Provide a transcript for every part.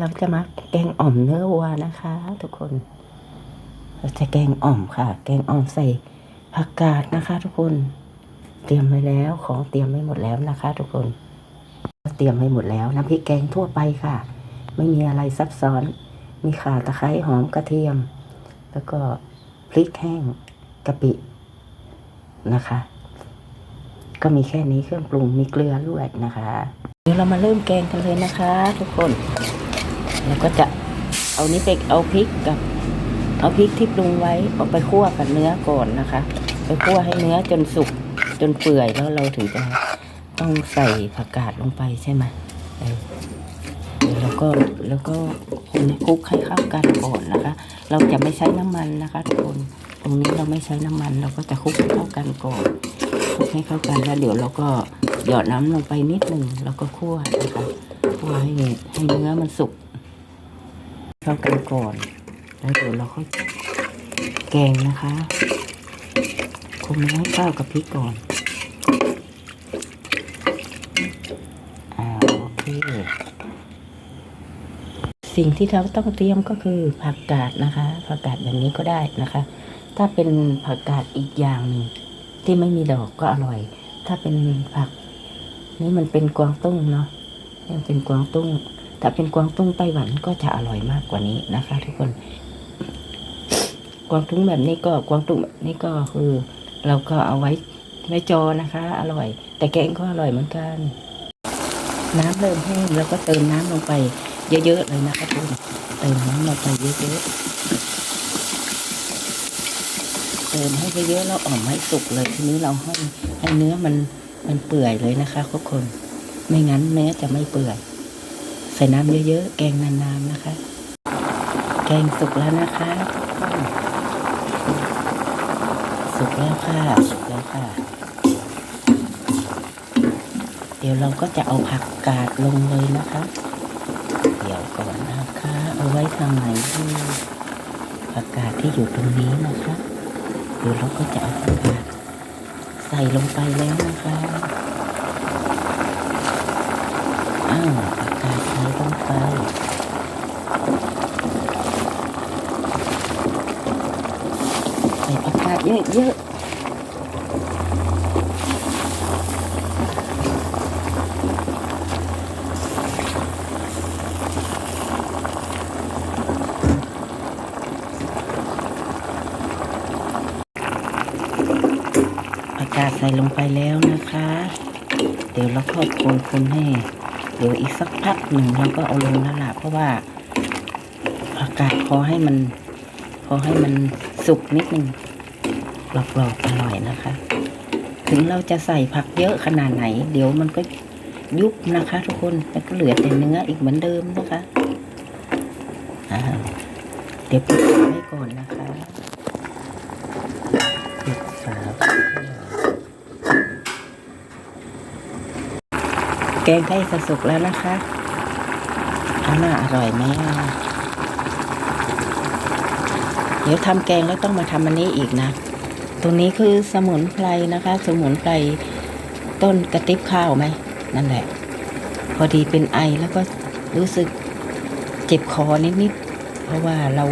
เราจะมาแกงอ่อมเนื้อวัวนะคะ ทุกคน เราจะแกงอ่อมค่ะ แกงอ่อมใส่ผักกาดนะคะ ทุกคน เตรียมไว้แล้วของเตรียมไว้หมดแล้วนะคะ ทุกคนเตรียมไว้หมดแล้วน้ำพริกแกงทั่วไปค่ะ ไม่มีอะไรซับซ้อน มีข่าตะไคร้หอมกระเทียม แล้วก็พริกแห้งกะปินะคะ ก็มีแค่นี้เครื่องปรุงมีเกลือด้วยนะคะ เดี๋ยวเรามาเริ่มแกงกันเลยนะคะ ทุกคน แล้วก็จะเอานี้ไปเอาพริกกับ เอาพริกที่ปรุงไว้เอาไปคั่วกับเนื้อก่อนนะคะ ไปคั่วให้เนื้อจนสุกจนเปื่อยแล้วเราถึงจะต้องใส่ผักกาดลงไปใช่ไหมเออแล้วก็แล้วก็คนคลุกให้เข้ากันก่อนนะคะ เราจะไม่ใช้น้ำมันนะคะทุกคนตรงนี้เราไม่ใช้น้ำมัน เราก็จะคลุกให้เข้ากันก่อนคลุกให้เข้ากันแล้วเดี๋ยวเราก็หยอดน้ำลงไปนิดหนึ่งแล้วก็คั่วนะคะคั่วให้ให้เนื้อมันสุก เข้ากันก่อน แล้วเดี๋ยวเราค่อยแกงนะคะคลุมให้เข้าวกับพริกก่อนอ่าโอเคสิ่งที่เราต้องเตรียมก็คือผักกาดนะคะ ผักกาดแบบนี้ก็ได้นะคะ ถ้าเป็นผักกาดอีกอย่างหนึ่งที่ไม่มีดอกก็อร่อย ถ้าเป็นผัก นี่มันเป็นกวางตุ้งเนาะนี่มันเป็นกวางตุ้ง ถ้าเป็นกวางตุ้งไต้หวันก็จะอร่อยมากกว่านี้นะคะ ทุกคน กวางตุ้งแบบนี้ก็กวางตุ้งแบบนี้ก็คือ เราก็เอาไว้ไว้จอนะคะ อร่อย แต่แกงก็อร่อยเหมือนกัน น้ำเริ่มแห้งแล้วก็เติมน้ำลงไปเยอะๆเลยนะคะทุกคนเติมน้ำลงไปเยอะๆเติมให้เยอะๆแล้วอ่อมให้สุกเลยทีนี้เราให้ให้เนื้อมันมันเปื่อยเลยนะคะทุกคน ไม่งั้นเนื้อจะไม่เปื่อย ส่น้ำเยอะๆ แกงนานๆนะคะ แกงสุกแล้วนะคะ สุกแล้วค่ะ สุกแล้วค่ะ เดี๋ยวเราก็จะเอาผักกาดลงเลยนะคะ เดี๋ยวก่อนนะคะ เอาไว้ทางไหนที่ผักกาดที่อยู่ตรงนี้นะคะเดี๋ยวเราก็จะเอาผักกาดใส่ลงไปแล้วนะคะอ้าว กกาดใส่ลงไปใส่ผักกาดเยอะๆผักาดใส่ลงไปแล้วนะคะ เดี๋ยวเราก็คนคนให้ ดี๋ยวอีกสักพักหนึ่งเราก็เอาลงแล้วล่ะเพราะว่าผักกาดพอให้มัน พอให้มันสุกนิดนึงกรอบๆอร่อยนะคะ ถึงเราจะใส่ผักเยอะขนาดไหน เดี๋ยวมันก็ยุบนะคะ ทุกคนแล้วก็เหลือแต่เนื้ออีกเหมือนเดิมนะคะเดี๋ยวปิดฝาไว้ก่อนนะคะปิดฝาไว้ แกงใกล้จะสุกแล้วนะคะอาน่าอร่อยไหมเดี๋ยวทำแกงแล้วต้องมาทำอันนี้อีกนะตรงนี้คือสมุนไพรนะคะ สมุนไพรต้นกระติบข้าวไหม นั่นแหละ พอดีเป็นไอแล้วก็รู้สึกเจ็บคอนิดๆ เพราะว่าเรา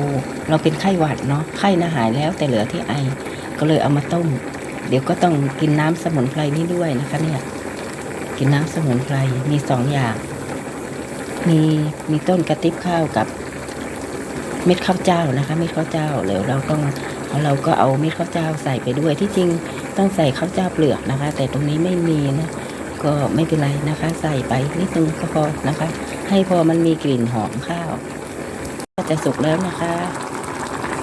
เราเป็นไข้หวัดเนาะ ไข้น่ะหายแล้วแต่เหลือที่ไอ ก็เลยเอามาต้ม เดี๋ยวก็ต้องกินน้ำสมุนไพรนี้ด้วยนะคะเนี่ย กินน้ำสมุนไพรมีสองอย่าง มีมีต้นกระติบข้าวกับ เม็ดข้าวเจ้านะคะ เม็ดข้าวเจ้าเดี๋ยวเราต้องเราก็เอาเม็ดข้าวเจ้าใส่ไปด้วยที่จริงต้องใส่ข้าวเจ้าเปลือกนะคะ แต่ตรงนี้ไม่มีนะก็ไม่เป็นไรนะคะ ใส่ไปนิดนึงก็พอนะคะ ให้พอมันมีกลิ่นหอมข้าวก็จะสุกแล้วนะคะ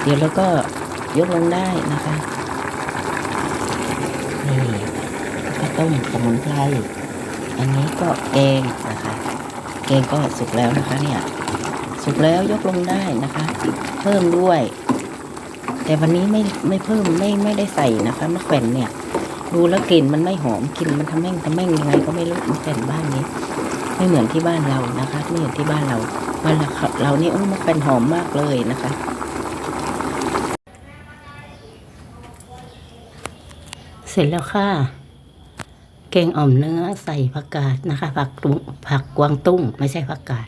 เดี๋ยวเราก็ยกลงได้นะคะนี่ก็ต้มสมุนไพร อันนี้ก็แกงนะคะแกงก็สุกแล้วนะคะเนี่ย สุกแล้วยกลงได้นะคะ เพิ่มด้วย แต่วันนี้ไม่ไม่เพิ่มไม่ไม่ได้ใส่นะคะมะแขวนเนี่ย ดูแล้วกลิ่นมันไม่หอมกลิ่นมันทำแม่งทำแม่งยังไงก็ไม่รู้มะแขวนบ้านนี้ ไม่เหมือนที่บ้านเรานะคะ ไม่เหมือนที่บ้านเราบ้านเราเรานี่โอ้มะแขวนหอมมากเลยนะคะเสร็จแล้วค่ะ แกงอ่อมเนื้อใส่ผักกาดนะคะ ผักตุงผักกวางตุ้งไม่ใช่ผักกาด